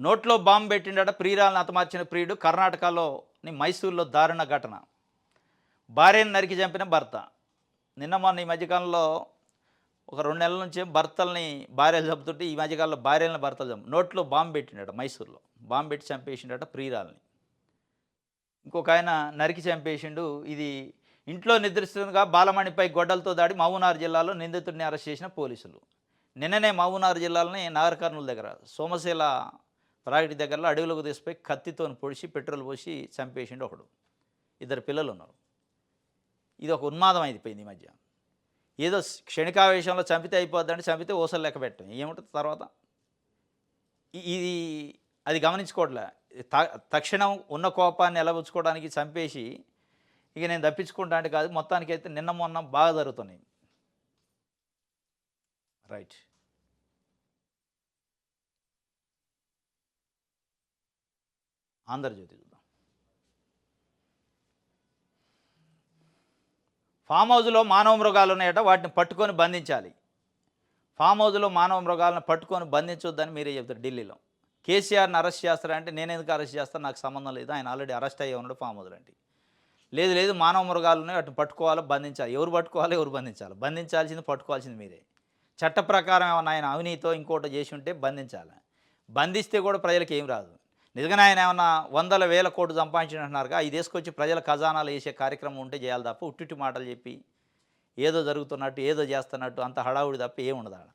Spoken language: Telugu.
నోట్లో బాంబు పెట్టిండట ప్రియురాలను హతమార్చిన ప్రియుడు కర్ణాటకలోని మైసూర్లో దారుణ ఘటన. భార్యను నరికి చంపిన భర్త. నిన్న మొన్న ఈ మధ్యకాలంలో ఒక రెండు నెలల నుంచి భర్తల్ని భార్యలు చంపుతుంటే ఈ మధ్యకాలంలో భార్యలను భర్తలు చంపు నోట్లో బాంబు పెట్టిండట మైసూర్లో. బాంబు పెట్టి చంపేసిండట ప్రియురాలని. ఇంకొక ఆయన నరికి చంపేసిండు. ఇది ఇంట్లో నిద్రిస్తుండగా బాలమణిపై గొడ్డలతో దాడి మహబూనార్ జిల్లాలో నిందితుడిని అరెస్ట్ చేసిన పోలీసులు. నిన్ననే మహబూనార్ జిల్లాలోని నాగర్ కర్నూలు దగ్గర సోమశీల ప్రాజెక్టు దగ్గరలో అడవిలోకి తీసిపోయి కత్తితో పొడిచి పెట్రోల్ పోసి చంపేసిండు ఒకడు. ఇద్దరు పిల్లలు ఉన్నారు. ఇది ఒక ఉన్మాదం అయిపోయింది ఈ మధ్య. ఏదో క్షణికావేశంలో చంపితే అయిపోద్దంటే చంపితే ఓసలు లెక్క పెట్టం ఏముంటుంది తర్వాత? ఇది అది గమనించుకోవట్లే. త- తక్షణం ఉన్న కోపాన్ని ఎలబుచ్చుకోవడానికి చంపేసి ఇక నేను తప్పించుకుంటా అంటే కాదు మొత్తానికైతే నిన్న మొన్న బాగా జరుగుతున్నాయి. రైట్. ఆంధ్రజ్యోతి చూద్దాం. ఫామ్ హౌజ్లో మానవ మృగాలు ఉన్నాయట వాటిని పట్టుకొని బంధించాలి. ఫామ్ హౌస్లో మానవ మృగాలను పట్టుకొని బంధించొద్దని మీరే చెప్తారు ఢిల్లీలో. కేసీఆర్ని అరెస్ట్ చేస్తారంటే నేను ఎందుకు అరెస్ట్ చేస్తాను నాకు సంబంధం లేదు. ఆయన ఆల్రెడీ అరెస్ట్ అయ్యే ఉన్నాడు ఫామ్ హౌస్ అంటే లేదు లేదు మానవ మృగాలు ఉన్నాయి వాటిని పట్టుకోవాలో? బంధించాలి. ఎవరు పట్టుకోవాలి ఎవరు బంధించాలి? బంధించాల్సింది పట్టుకోవాల్సింది మీరే. చట్ట ప్రకారం ఏమన్నా ఆయన అవినీతో ఇంకోటి చేసి ఉంటే బంధించాలి? బంధిస్తే కూడా ప్రజలకు ఏం రాదు. నిజంగానే ఆయన ఏమన్నా వందల వేల కోట్లు సంపాదించినట్టున్నారుగా ఇది తీసుకొచ్చి ప్రజల ఖజానాలు వేసే కార్యక్రమం ఉంటే చేయాలి తప్ప ఉట్టిట్టి మాటలు చెప్పి ఏదో జరుగుతున్నట్టు ఏదో చేస్తున్నట్టు అంత హడావుడి తప్ప ఏముండదు ఆడ.